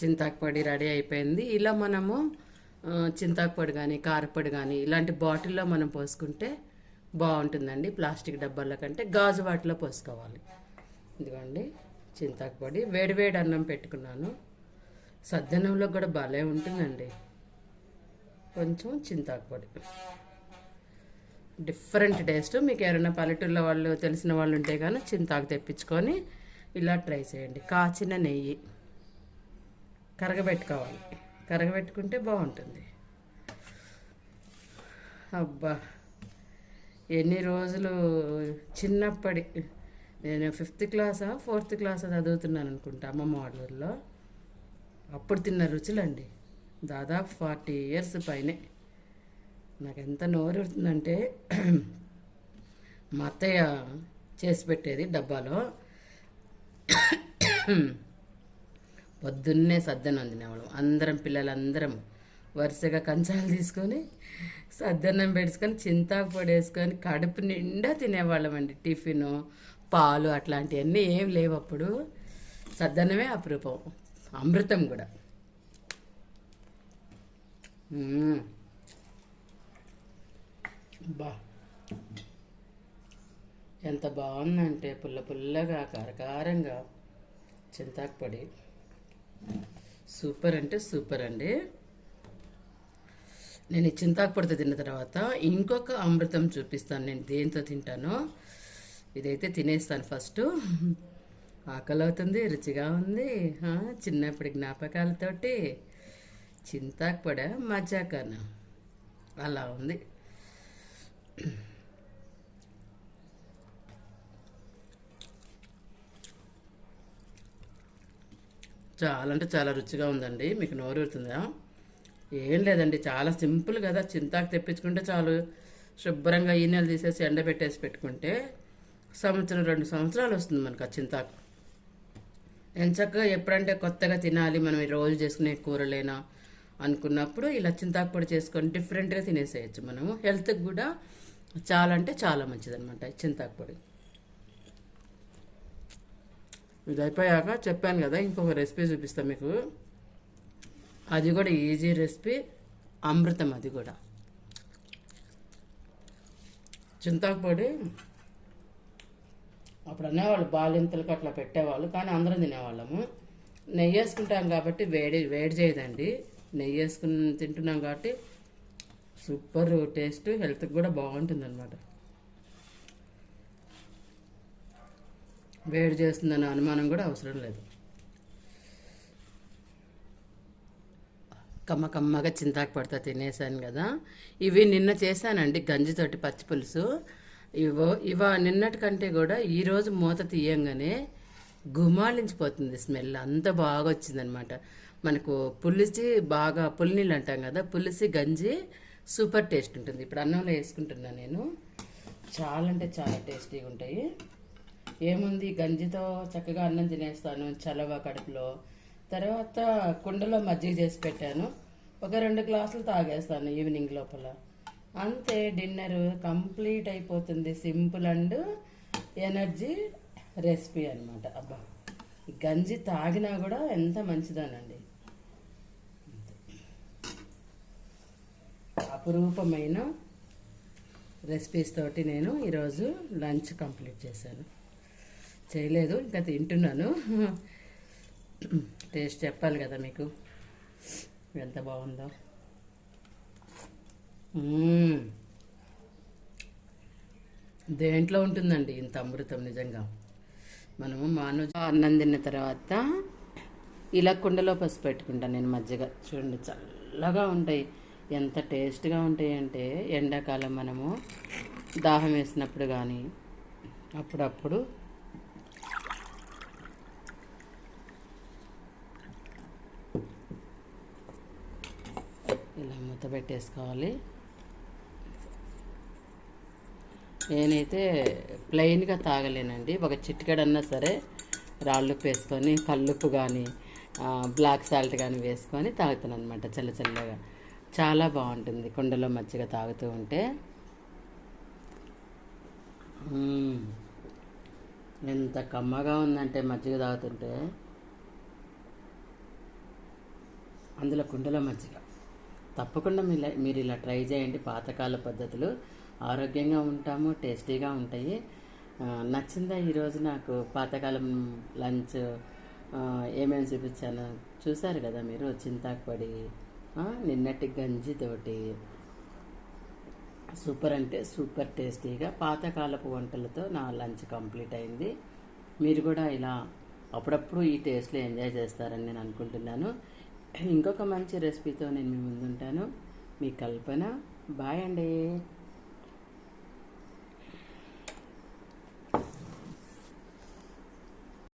చింతాకు పొడి రెడీ అయిపోయింది. ఇలా మనము చింతాకుపొడి చింతాకు పొడి కానీ కారపొడి కానీ ఇలాంటి బాటిల్లో మనం పోసుకుంటే బాగుంటుందండి. ప్లాస్టిక్ డబ్బాల కంటే గాజు వాటిలో పోసుకోవాలి. ఇదిగోండి చింతాకు పొడి వేడి వేడి అన్నం పెట్టుకున్నాను. సద్దనంలో కూడా భలే ఉంటుందండి. కొంచెం చింతాకు పొడి డిఫరెంట్ టేస్ట్. మీకు ఎవరైనా పల్లెటూళ్ళ వాళ్ళు తెలిసిన వాళ్ళు ఉంటే కానీ చింతాకు తెప్పించుకొని ఇలా ట్రై చేయండి. కాచిన నెయ్యి. కరగబెట్టుకోవాలి. కరగబెట్టుకుంటే బాగుంటుంది. అబ్బా! ఎన్ని రోజులు చిన్నప్పటి నేను ఫిఫ్త్ క్లాసా ఫోర్త్ క్లాసా చదువుతున్నాను అనుకుంటా అమ్మమ్మ వాళ్ళ అప్పుడు తిన్న రుచులండి. దాదాపు ఫార్టీ ఇయర్స్ పైనే. నాకు ఎంత నోరు మా అత్తయ్య చేసి పెట్టేది డబ్బాలో. పొద్దున్నే సద్దన్నం తినేవాళ్ళం అందరం పిల్లలందరం వరుసగా కంచాలు తీసుకొని సద్దన్నం పెట్టుకొని చింతాకు పొడి వేసుకొని కడుపు నిండా తినేవాళ్ళం అండి. టిఫిను పాలు అట్లాంటివన్నీ ఏం లేవు అప్పుడు. సద్దన్నమే అపురూపం. అమృతం కూడా. బా. ఎంత బాగుందంటే పుల్ల పుల్లగా కారకారంగా చింతాకు పొడి. సూపర్ అంటే సూపర్ అండి. నేను ఈ చింతాకు తిన్న తర్వాత ఇంకొక అమృతం చూపిస్తాను. నేను దేంతో తింటానో ఇదైతే తినేస్తాను ఫస్ట్. ఆకలి అవుతుంది రుచిగా ఉంది. చిన్నప్పటి జ్ఞాపకాలతోటి చింతాకు మజాకాను మజాకాన. అలా ఉంది. చాలా అంటే చాలా రుచిగా ఉందండి. మీకు నోరు ఊరుతుందా? ఏం లేదండి చాలా సింపుల్ కదా. చింతాకు తెప్పించుకుంటే చాలు. శుభ్రంగా ఈ నెల తీసేసి ఎండబెట్టేసి పెట్టుకుంటే సంవత్సరం రెండు సంవత్సరాలు వస్తుంది మనకు ఆ చింతాకు. ఎంచక్కగా ఎప్పుడంటే కొత్తగా తినాలి మనం ఈ రోజు చేసుకునే కూరలేనా అనుకున్నప్పుడు ఇలా చింతాకు పొడి చేసుకొని డిఫరెంట్గా తినేసేయచ్చు మనము. హెల్త్కి కూడా చాలా అంటే చాలా మంచిదనమాట చింతాకు పొడి. ఇది అయిపోయాక చెప్పాను కదా ఇంకొక రెసిపీ చూపిస్తాను మీకు. అది కూడా ఈజీ రెసిపీ అమృతం అది కూడా. చింతాకు పొడి అప్పుడు అనేవాళ్ళు బాలింతలకు అట్లా పెట్టేవాళ్ళు కానీ అందరం తినేవాళ్ళము. నెయ్యి వేసుకుంటాం కాబట్టి వేడి వేడి చేయదండి. నెయ్యి వేసుకుని తింటున్నాం కాబట్టి సూపర్ టేస్ట్ హెల్త్కి కూడా బాగుంటుంది అనమాట వేడి చేస్తుందనే అనుమానం కూడా అవసరం లేదు. కమ్మ కమ్మగా చింతాకు పడతా తినేసాను కదా. ఇవి నిన్న చేశానండి గంజితోటి పచ్చి పులుసు. ఇవో ఇవ నిన్నటి కంటే కూడా ఈరోజు మూత తీయంగానే గుమాలించిపోతుంది స్మెల్. అంత బాగా వచ్చిందనమాట. మనకు పులిసి బాగా పులినీళ్ళు అంటాం కదా పులిసి గంజి సూపర్ టేస్ట్ ఉంటుంది. ఇప్పుడు అన్నంలో వేసుకుంటున్నాను నేను. చాలా అంటే చాలా టేస్టీగా ఉంటాయి ఏముంది? గంజితో చక్కగా అన్నం తినేస్తాను చలవ కడుపులో. తర్వాత కుండలో మజ్జిగ చేసి పెట్టాను. ఒక రెండు గ్లాసులు తాగేస్తాను ఈవినింగ్ లోపల. అంతే డిన్నర్ కంప్లీట్ అయిపోతుంది. సింపుల్ అండ్ ఎనర్జీ రెసిపీ అన్నమాట. అబ్బా గంజి తాగినా కూడా ఎంత మంచిదానండి. అపురూపమైన రెసిపీస్ తోటి నేను ఈరోజు లంచ్ కంప్లీట్ చేశాను. చేయలేదు ఇంకా తింటున్నాను. టేస్ట్ చెప్పాలి కదా మీకు. ఎంత బాగుందో. దేంట్లో ఉంటుందండి ఇంత అమృతం నిజంగా? మనము మానవ అన్నం తిన్న తర్వాత ఇలా కుండలో పసుపు పెట్టుకుంటాను నేను మజ్జిగ. చూడండి చల్లగా ఉంటాయి. ఎంత టేస్ట్గా ఉంటాయి అంటే ఎండాకాలం మనము దాహం వేసినప్పుడు కానీ అప్పుడప్పుడు ఇలా మూత పెట్టేసుకోవాలి. నేనైతే ప్లెయిన్గా తాగలేనండి. ఒక చిటికెడన్నా సరే రాళ్ళుప్పు వేసుకొని కల్లుప్పు కానీ బ్లాక్ సాల్ట్ కానీ వేసుకొని తాగుతాను అనమాట చల్ల చల్లగా. చాలా బాగుంటుంది కుండలో మజ్జిగ తాగుతూ ఉంటే. ఎంత కమ్మగా ఉందంటే మజ్జిగ తాగుతుంటే. అందులో కుండలో మజ్జిగ. తప్పకుండా మీరు మీరు ఇలా ట్రై చేయండి పాతకాల పద్ధతులు. ఆరోగ్యంగా ఉంటాము టేస్టీగా ఉంటాయి. నచ్చిందా ఈరోజు నాకు పాతకాలం లంచ్? ఏమేమి చూపించాను? చూశారు కదా మీరు? చింతాకుపడి నిన్నటి గంజితోటి సూపర్ అంటే సూపర్ టేస్టీగా పాతకాలపు వంటలతో నా లంచ్ కంప్లీట్ అయింది. మీరు కూడా ఇలా అప్పుడప్పుడు ఈ టేస్ట్లో ఎంజాయ్ చేస్తారని నేను అనుకుంటున్నాను. ఇంకొక మంచి రెసిపీతో నేను మీ ముందుంటాను. మీ కల్పన. బాయ్ అండి.